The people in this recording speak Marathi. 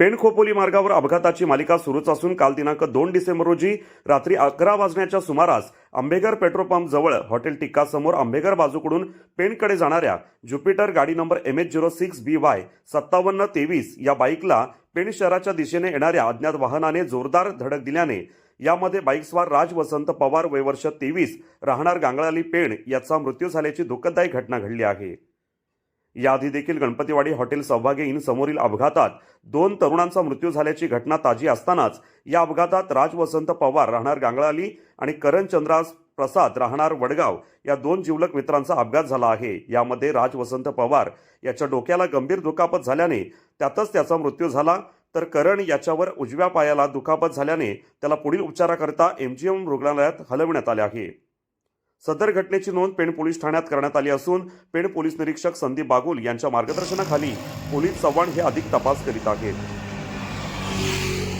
पेण खोपोली मार्गावर अपघाताची मालिका सुरूच असून काल दिनांक दोन डिसेंबर रोजी रात्री अकरा वाजण्याच्या सुमारास आंबेघर पेट्रोल पंप जवळ हॉटेल टिक्कासमोर आंबेघर बाजूकडून पेणकडे जाणाऱ्या ज्युपिटर गाडी number M H zero six B Y सत्तावन्न तेवीस या बाईकला पेण शहराच्या दिशेने येणाऱ्या अज्ञात वाहनाने जोरदार धडक दिल्याने यामध्ये बाईकस्वार राज वसंत पवार वयवर्ष तेवीस राहणार गांगळाली पेण याचा मृत्यू झाल्याची दुःखदायी घटना घडली आहे. याआधी देखील गणपतीवाडी हॉटेल सौभाग्य इन समोरील अपघातात दोन तरुणांचा मृत्यू झाल्याची घटना ताजी असतानाच या अपघातात राज वसंत पवार राहणार गांगळाली आणि करण चंद्रास प्रसाद राहणार वडगाव या दोन जिवलक मित्रांचा अपघात झाला आहे. यामध्ये राज वसंत पवार याच्या डोक्याला गंभीर दुखापत झाल्याने त्यातच त्याचा मृत्यू झाला. तर करण याच्यावर उजव्या पायाला दुखापत झाल्याने त्याला पुढील उपचाराकरता एमजीएम रुग्णालयात हलविण्यात आले आहे. सदर घटनेची नोंद पेण पोलीस ठाण्यात करण्यात आली असून पेण पोलीस निरीक्षक संदीप बागुल यांच्या मार्गदर्शनाखाली पोलीस चव्हाण हे अधिक तपास करीत आहेत.